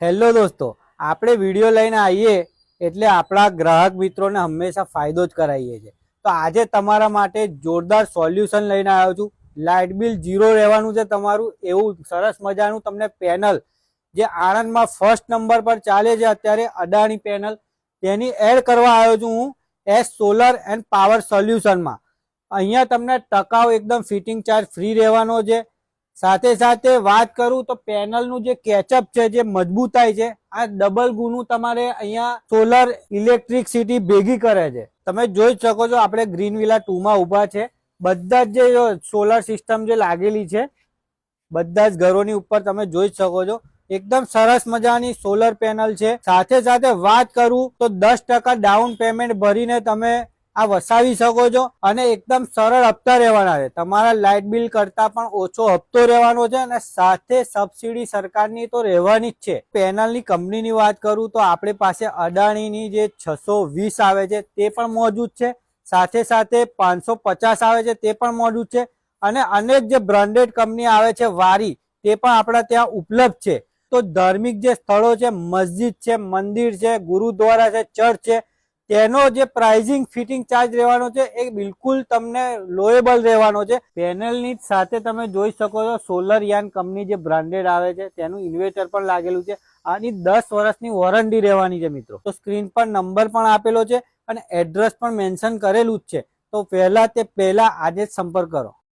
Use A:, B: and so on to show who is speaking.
A: Hello દોસ્તો, આપણે video લઈને આવીએ એટલે આપણા ગ્રાહક મિત્રોને હંમેશા ફાયદો જ કરાવીએ છીએ. તો આજે તમારા માટે જોરદાર સોલ્યુશન લઈને આવ્યો છું. લાઇટ બિલ ઝીરો રહેવાનું છે તમારું. એવું સરસ મજાનું તમને પેનલ, જે આણંદમાં ફર્સ્ટ નંબર પર ચાલે છે અત્યારે, અદાણી પેનલ, તેની એડ કરવા આવ્યો છું હું એસ સોલર એન્ડ પાવર સોલ્યુશનમાં. અહીંયા તમને ટકાઉ એકદમ ફિટિંગ ચાર્જ ફ્રી રહેવાનો છે. સાથે સાથે વાત કરું તો પેનલનું જે કેચઅપ છે, જે મજબૂતાઈ છે, આ ડબલ ગુનું તમારે અહીંયા સોલર ઇલેક્ટ્રિસિટી ભેગી કરે છે. તમે જોઈ શકો છો, આપણે ગ્રીન વિલા ટુમાં ઊભા છે. બધા જ જે સોલર સિસ્ટમ જે લાગેલી છે, બધા જ ઘરોની ઉપર તમે જોઈ શકો છો. એકદમ સરસ મજાની સોલર પેનલ છે. સાથે સાથે વાત કરું તો દસ ડાઉન પેમેન્ટ ભરીને તમે આ વસાવી શકો છો અને એકદમ સરળ હપ્તા રહેવાના છે. તમારા લાઇટ બિલ કરતા પણ ઓછો હપ્તો રહેવાનો છે અને સાથે સબસિડી સરકારની તો રહેવાની જ છે. પેનલની કંપનીની વાત કરું તો આપણી પાસે અદાણીની જે છસો વીસ આવે છે તે પણ મોજૂદ છે. સાથે સાથે પાંચસો પચાસ આવે છે તે પણ મોજૂદ છે. અને અનેક જે બ્રાન્ડેડ કંપની આવે છે વારી તે પણ આપણા ત્યાં ઉપલબ્ધ છે. તો ધાર્મિક જે સ્થળો છે, મસ્જિદ છે, મંદિર છે, ગુરુદ્વારા છે, ચર્ચ છે તેનો જે પ્રાઇઝિંગ, ફિટિંગ ચાર્જ રહેવાનો છે, એ બિલકુલ તમને લોએબલ રહેવાનો છે. પેનલની સાથે તમે જોઈ શકો છો, સોલર યાન કંપની જે બ્રાન્ડેડ આવે છે, તેનું ઇન્વેટર પણ લાગેલું છે. આની દસ વર્ષની વોરંટી રહેવાની છે મિત્રો. તો સ્ક્રીન પર નંબર પણ આપેલો છે અને એડ્રેસ પણ મેન્શન કરેલું જ છે. તો પહેલા તે પહેલા આજે જ સંપર્ક કરો.